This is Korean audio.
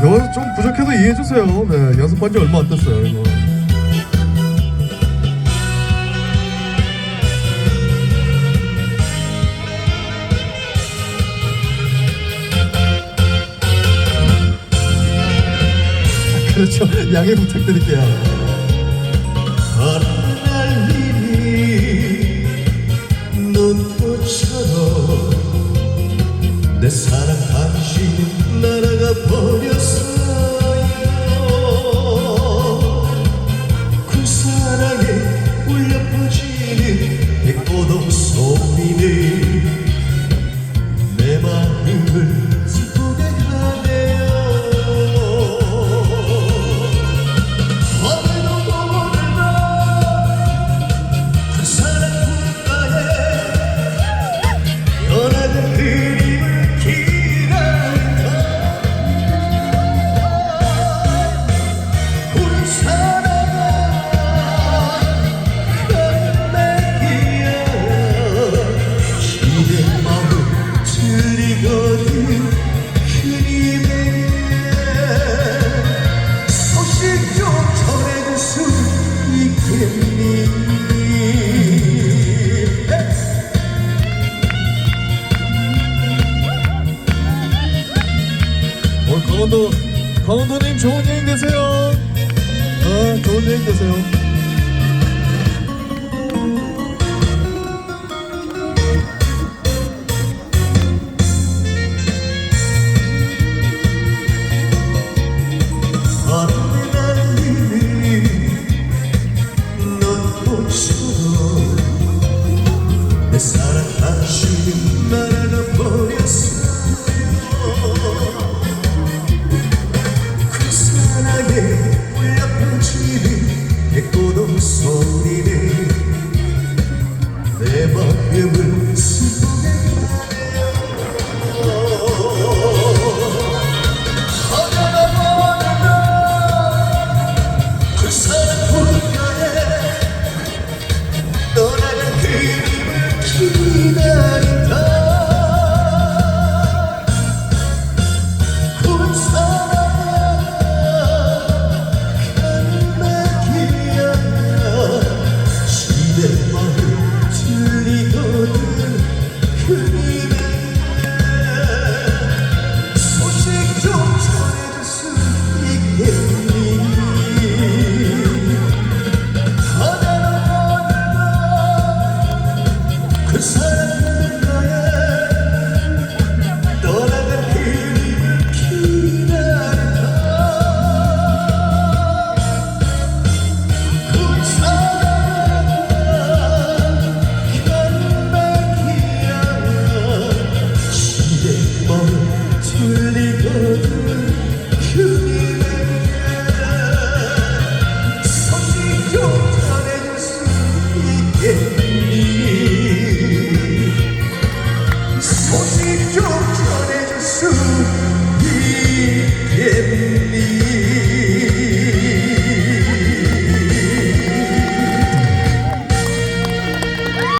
이거 좀 부족해도 이해해 주세요. 네, 연습한 지 얼마 안 됐어요, 이거. 그렇죠. 양해 부탁드릴게요. 눈꽃처럼 내 사랑 오늘 강원도, 강원도님 좋은 여행 되세요. 어, 좋은 여행 되세요. music.